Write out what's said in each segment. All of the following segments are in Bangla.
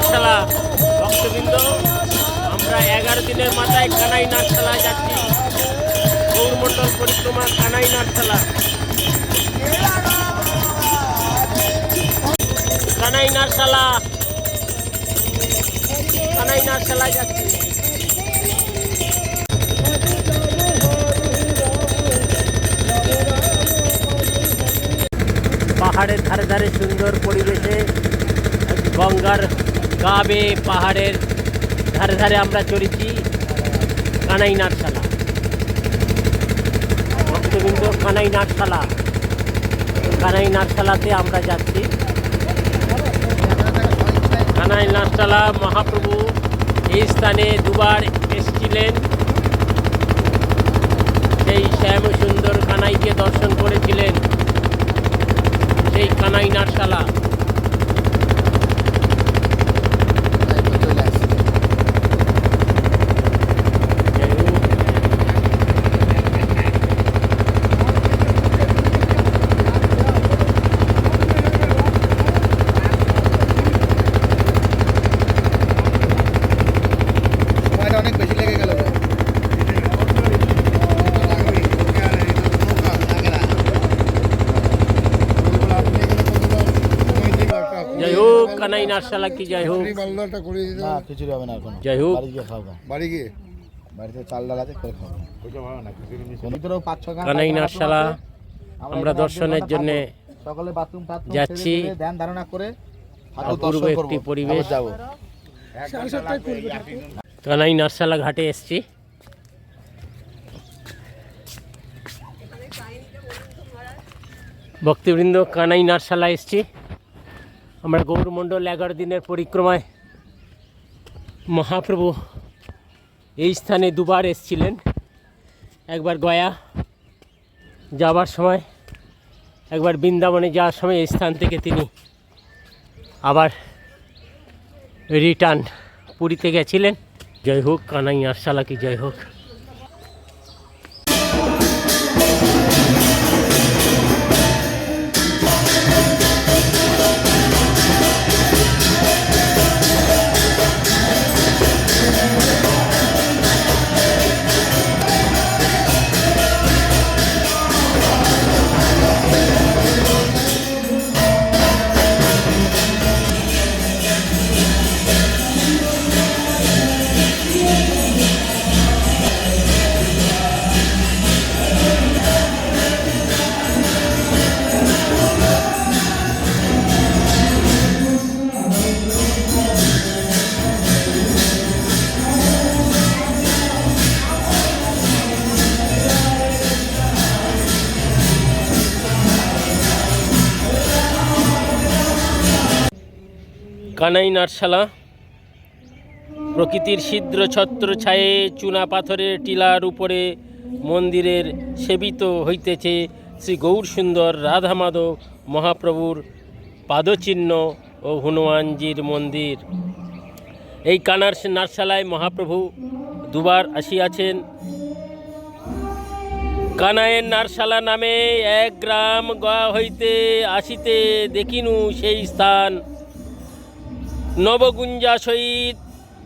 নাকশালা ভক্তবৃন্দ, আমরা এগারো দিনের মাথায় কানাই নাকশালা যাচ্ছি। গৌরমণ্ডল পরিক্রমা কানাই নাকশালা কানাই নাকশালা কানাই নাকশালা যাচ্ছি। পাহাড়ের ধারে ধারে সুন্দর পরিবেশে গঙ্গার গাবে, পাহাড়ের ধারে ধারে আমরা চলেছি কানাই নাটশালা ভক্তবৃন্দ কানাই নাটশালা কানাই নাটশালাতে আমরা যাচ্ছি। কানাই নাটশালা মহাপ্রভু এই স্থানে দুবার এসেছিলেন। সেই শ্যাম সুন্দর কানাইকে দর্শন করেছিলেন। সেই কানাই নাটশালা সময়টা অনেক বেশি লেগে গেল রে। জয় কানাই নাটশালা কি জয় হোক। না খিচুড়ি হবে না এখন। যাই হোক। বাড়ি গিয়ে খাওয়া বাড়ি গিয়ে? বাড়িতে চাল ডাল আছে করে খাওয়া কানাই আছে। আমরা দর্শনের জন্যে বাথরুম যাচ্ছি। ধ্যান ধারণা করে অপূর্ব একটি পরিবেশ। যাব। কানাই নাটশালা ঘাটে এসছি। ভক্তিবৃন্দ কানাই নার্সালা এসছি। আমরা গৌরমণ্ডল এগারো দিনের পরিক্রমায় মহাপ্রভু এই স্থানে দুবার এসছিলেন। একবার গয়া যাবার সময়, একবার বৃন্দাবনে যাওয়ার সময় এই স্থান থেকে তিনি আবার রিটার্ন পুরীতে গেছিলেন। জয় হোক কানাই আরশালা কি জয় হোক। কানাই নাটশালা প্রকৃতির ছিদ্র ছত্র ছায়ে চুনা পাথরের টিলার উপরে মন্দিরের সেবিত হইতেছে শ্রী গৌর সুন্দর রাধা মাধব মহাপ্রভুর পাদচিহ্ন ও হনুমানজির মন্দির। এই কানার নাটশালায় মহাপ্রভু দুবার আসিয়াছেন। কানায়ের নারশালা নামে এক গ্রাম গা হইতে আসিতে দেখিনু সেই স্থান। নবগুঞ্জা সহিত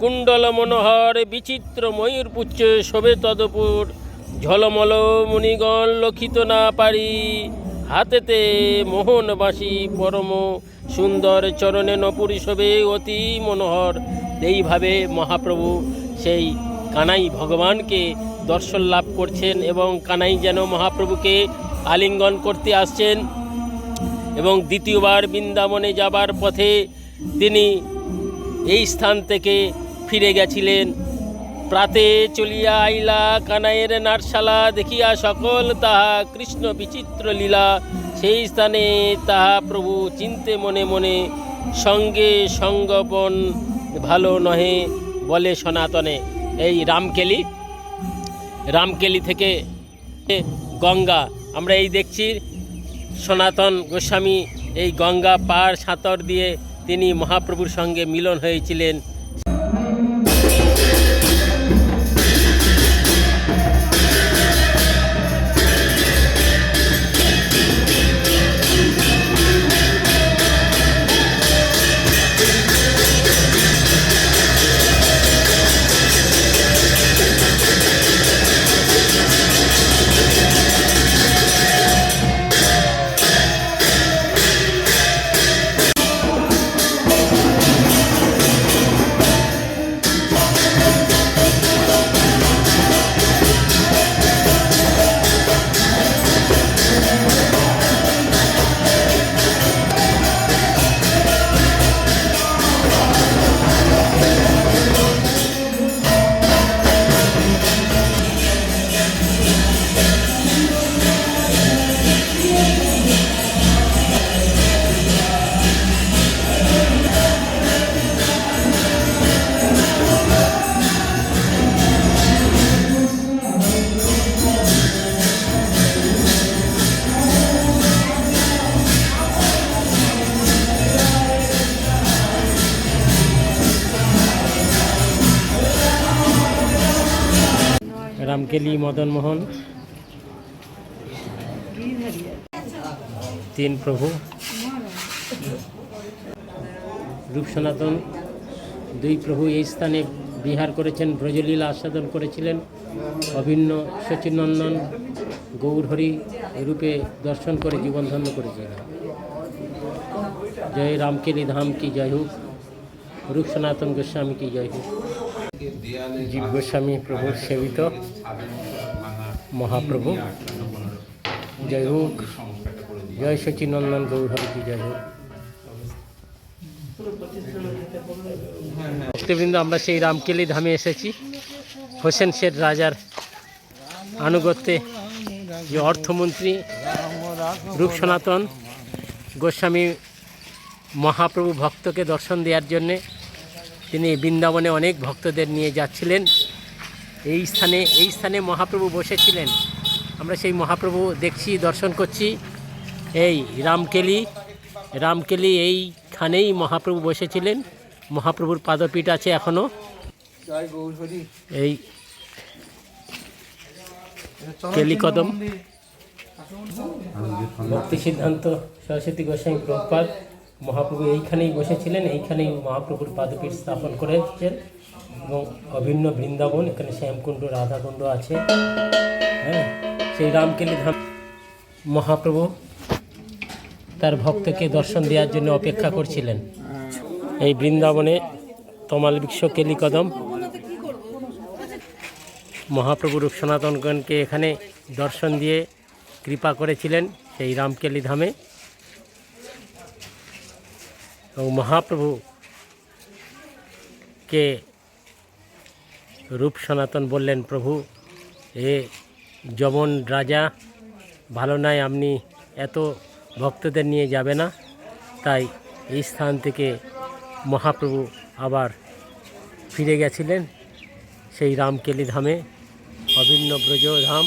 কুণ্ডল মনোহর, বিচিত্র ময়ূরপুচ্ছ শোভে তদপুর, ঝলমল মুনিগণ লক্ষিত না পারি। হাতেতে মোহনবাসী পরম সুন্দর চরণে নপুরি শোভে অতি মনোহর। এইভাবে মহাপ্রভু সেই কানাই ভগবানকে দর্শন লাভ করছেন এবং কানাই যেন মহাপ্রভুকে আলিঙ্গন করতে আসছেন এবং দ্বিতীয়বার বৃন্দাবনে যাবার পথে তিনি এই স্থান থেকে ফিরে গেছিলেন। প্রাতে চলিয়া আইলা কানাইয়ের নাটশালা দেখিয়া সকল তাহা কৃষ্ণ বিচিত্র লীলা। সেই স্থানে তাহা প্রভু চিনতে মনে মনে সঙ্গে সঙ্গপন ভালো নহে বলে সনাতনে। এই রামকেলি রামকেলি থেকে গঙ্গা, আমরা এই দেখছি সনাতন গোস্বামী এই গঙ্গা পার সাঁতর দিয়ে তিনি মহাপ্রভুর সঙ্গে মিলন হয়েছিলেন। রামকেলি মদনমোহন তিন প্রভু। রূপ সনাতন, দুই প্রভু এই স্থানে বিহার করেছেন, ব্রজলীলা আস্বাদন করেছিলেন। অভিন্ন সচিনন্দন, গৌরহরি রূপে দর্শন করে জীবন ধন্য করেছিলেন জয় রামকেলি ধাম কি জয় হোক, রূপ সনাতন গোস্বামী কি জয় হোক। জীব গোস্বামী প্রভুর সেবিত মহাপ্রভু। জয় হোক। জয় সচিনন্দন কি, জয় হোক। ভক্তবৃন্দ, আমরা সেই রামকেলি ধামে এসেছি। হোসেন শেঠ রাজার আনুগত্যে যে অর্থমন্ত্রী রূপ সনাতন গোস্বামী মহাপ্রভু ভক্তকে দর্শন দেওয়ার জন্যে তিনি বৃন্দাবনে অনেক ভক্তদের নিয়ে যাচ্ছিলেন। এই স্থানে এই স্থানে মহাপ্রভু বসেছিলেন। আমরা সেই মহাপ্রভু দেখছি দর্শন করছি। এই রামকেলি রামকেলি এইখানেই মহাপ্রভু বসেছিলেন। মহাপ্রভুর পাদপীঠ আছে এখনও এই কেলিকদম ভক্তি সিদ্ধান্ত সরস্বতী গোস্বামী প্রভুপাদ। মহাপ্রভু এইখানেই বসেছিলেন, এইখানেই মহাপ্রভুর পাদপীঠ স্থাপন করেছেন এবং অভিন্ন বৃন্দাবন, এখানে শ্যামকুণ্ড, রাধাকুণ্ড আছে। হ্যাঁ সেই রামকেলি ধাম। মহাপ্রভু তার ভক্তকে দর্শন দেওয়ার জন্য অপেক্ষা করছিলেন। এই বৃন্দাবনে তমাল বৃক্ষ কেলিকদম। মহাপ্রভু রূপ সনাতনগণকে এখানে দর্শন দিয়ে কৃপা করেছিলেন সেই রামকেলি ধামে। এবং মহাপ্রভু কে রূপ সনাতন বললেন, প্রভু, এ যমন রাজা, ভালো নয় আপনি এত ভক্তদের নিয়ে যাবে না। তাই এই স্থান থেকে মহাপ্রভু আবার ফিরে গেছিলেন সেই রামকেলি ধামে, অভিন্ন ব্রজধাম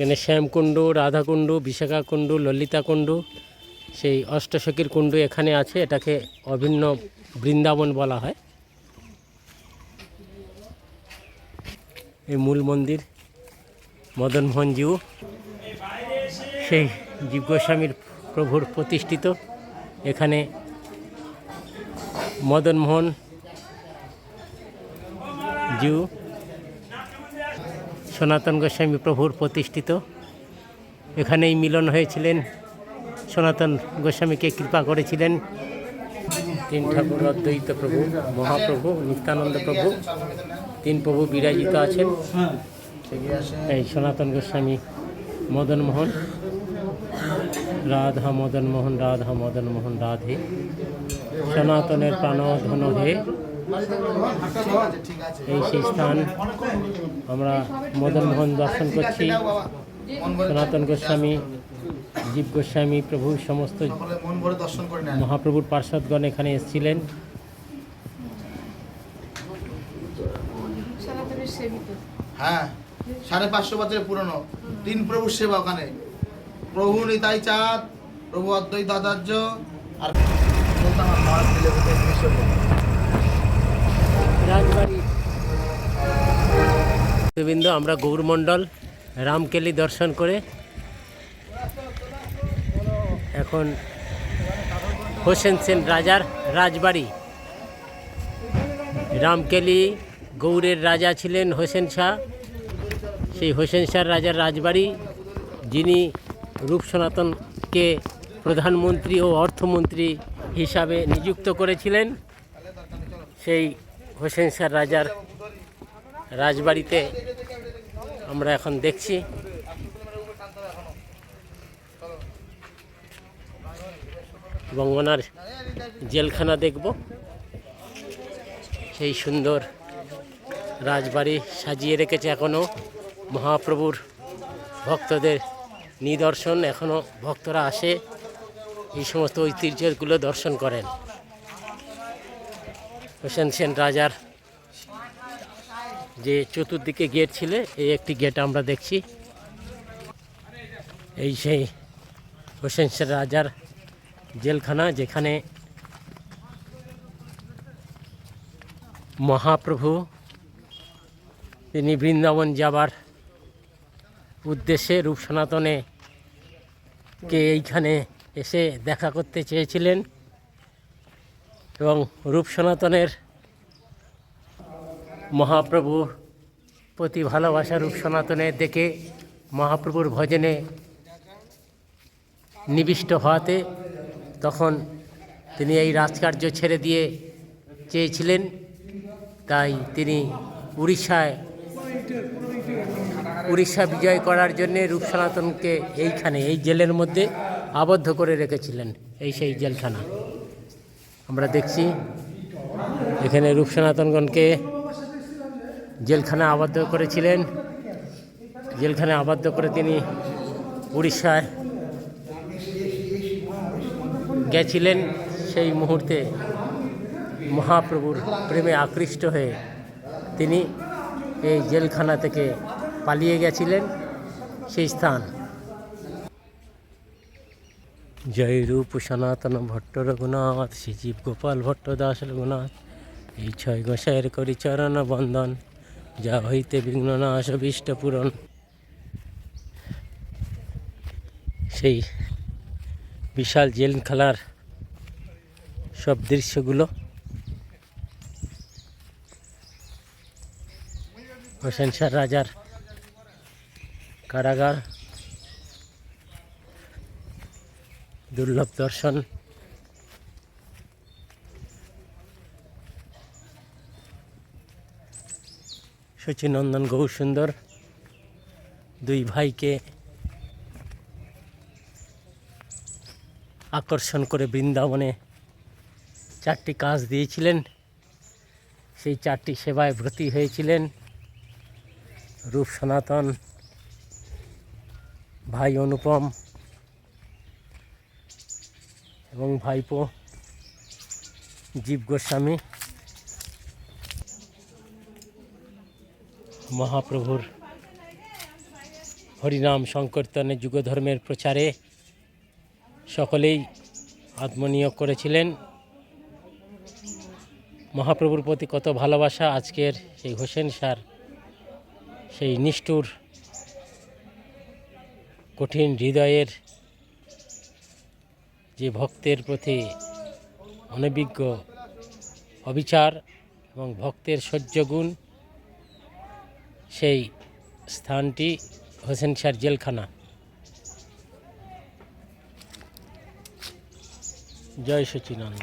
এখানে শ্যামকুণ্ড, রাধাকুণ্ড, বিশাখাকুণ্ড, ললিতাকুণ্ড, সেই অষ্টসখীর কুণ্ড এখানে আছে, এটাকে অভিন্ন বৃন্দাবন বলা হয়। এই মূল মন্দির, মদনমোহন জিউ, সেই জীব গোস্বামীর প্রভুর প্রতিষ্ঠিত। এখানে মদনমোহন জিউ সনাতন গোস্বামী প্রভুর প্রতিষ্ঠিত। এখানেই মিলন হয়েছিলেন। সনাতন গোস্বামীকে কৃপা করেছিলেন। তিন ঠাকুর অদ্বৈত প্রভু, মহাপ্রভু, নিত্যানন্দ প্রভু, তিন প্রভু বিরাজিত আছেন। এই সনাতন গোস্বামী মদন মোহন, রাধা মদন মোহন, রাধা মদন মোহন, রাধে। সনাতনের প্রাণধন হে। ঠিক আছে এই সেই স্থান আমরা মদন মোহন দর্শন করছি। সনাতন গোস্বামী, জীব গোস্বামী, প্রভু সমস্ত মহাপ্রভুর পার্শ্বদগণ এখানে এসেছিলেন। হ্যাঁ সাড়ে পাঁচশো বছরের পুরনো। তিন প্রভুর সেবা ওখানে। প্রভু নিতাই চাঁদ, প্রভু অদ্বৈত আচার্য, আর রাজবাড়ি। আমরা গৌরমণ্ডল রামকেলি দর্শন করে এখন হোসেন সেন রাজার রাজবাড়ি। রামকেলি গৌড়ের রাজা ছিলেন হোসেন শাহ। সেই হোসেন শাহ রাজার রাজবাড়ি, যিনি রূপ সনাতনকে প্রধানমন্ত্রী ও অর্থমন্ত্রী হিসাবে নিযুক্ত করেছিলেন। সেই হোসেন শাহ রাজার রাজবাড়িতে আমরা এখন দেখছি। ওনার জেলখানা দেখব। সেই সুন্দর রাজবাড়ি সাজিয়ে রেখেছে এখনও মহাপ্রভুর ভক্তদের নিদর্শন। এখনও ভক্তরা আসে, এই সমস্ত ঐতিহ্যগুলো দর্শন করেন। হোসেন সেন রাজার যে চতুর্দিকে গেট ছিল, এই একটি গেট আমরা দেখছি। এই সেই হোসেন সেন রাজার জেলখানা, যেখানে মহাপ্রভু তিনি বৃন্দাবন যাবার উদ্দেশ্যে রূপ সনাতনে কে এইখানে এসে দেখা করতে চেয়েছিলেন। এবং রূপ সনাতনের মহাপ্রভুর প্রতি ভালোবাসা রূপ সনাতনে দেখে মহাপ্রভুর ভজনে নিবিষ্ট হওয়াতে তখন তিনি এই রাজকার্য ছেড়ে দিয়ে চেয়েছিলেন। তাই তিনি উড়িষ্যায়, উড়িষ্যা বিজয় করার জন্যে রূপ সনাতনকে এইখানে, এই জেলের মধ্যে আবদ্ধ করে রেখেছিলেন, এই সেই জেলখানা। আমরা দেখছি এখানে রূপ সনাতনগণকে জেলখানা আবদ্ধ করেছিলেন। জেলখানে আবদ্ধ করে তিনি উড়িষ্যায় গেছিলেন। সেই মুহূর্তে মহাপ্রভুর প্রেমে আকৃষ্ট হয়ে তিনি এই জেলখানা থেকে পালিয়ে গেছিলেন। সেই স্থান জয় রূপ সনাতন ভট্ট রঘুনাথ শ্রীজীব গোপাল ভট্ট দাস রঘুনাথ। এই ছয় গোসাইয়ের করি চরণ বন্দন যা হইতে বিঘ্ন নাশ অভীষ্ট পূরণ। সেই বিশাল জেল খেলার সব দৃশ্যগুলো হোসেন রাজার কারাগার দুর্লভ দর্শন। শচীনন্দন সুন্দর, দুই ভাইকে আকর্ষণ করে বৃন্দাবনে চারটি কাজ দিয়েছিলেন। সেই চারটি সেবায় ব্রতী হয়েছিলেন। রূপ সনাতন, ভাই অনুপম এবং ভাইপো জীব গোস্বামী, মহাপ্রভুর হরিনাম সংকীর্তনে যুগধর্মের প্রচারে সকলেই আত্মনিয়োগ করেছিলেন। মহাপ্রভুর প্রতি কত ভালোবাসা আজকের সেই হোসেন স্যার, সেই নিষ্ঠুর, কঠিন হৃদয়ের যে ভক্তের প্রতি অনভিজ্ঞ অবিচার এবং ভক্তের সহ্যগুণ সেই স্থানটি হোসেন শাহ জেলখানা। জয় সচিনানন্দ